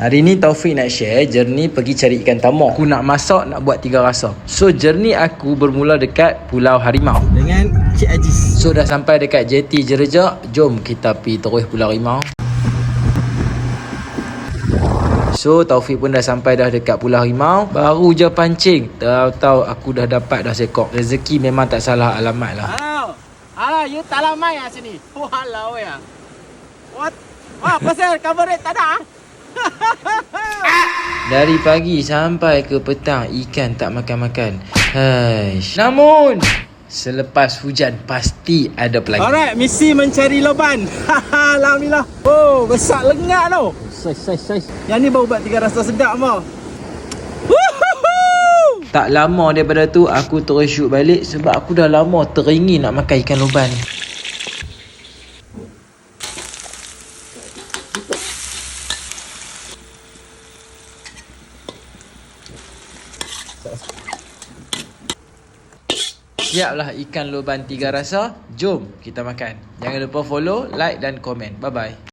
Hari ni Taufik nak share Jernih pergi cari ikan tamar Aku nak masak nak buat tiga rasa. So jernih aku bermula dekat Pulau Harimau. Dengan Cik Ajis. So dah sampai dekat JT Jerejak Jom kita pergi terus Pulau Harimau. So Taufik pun dah sampai dah dekat Pulau Harimau. Baru je pancing. Tahu-tahu aku dah dapat dah sekok Rezeki memang tak salah alamat lah. Halo Halo you tak lama ya sini. Walau ya. What? Wah pasal cover rate tak ada ah? Dari pagi sampai ke petang ikan tak makan-makan. Haish. Namun selepas hujan pasti ada pelagi. Alright misi mencari loban Alhamdulillah Oh besar lengak tau Saiz saiz saiz. Yang ni baru buat tiga rasa sedap mau Tak lama daripada tu aku terus shoot balik sebab aku dah lama teringin nak makan ikan loban. Siaplah ikan loban tiga rasa. Jom kita makan. Jangan lupa follow, like dan komen. Bye bye.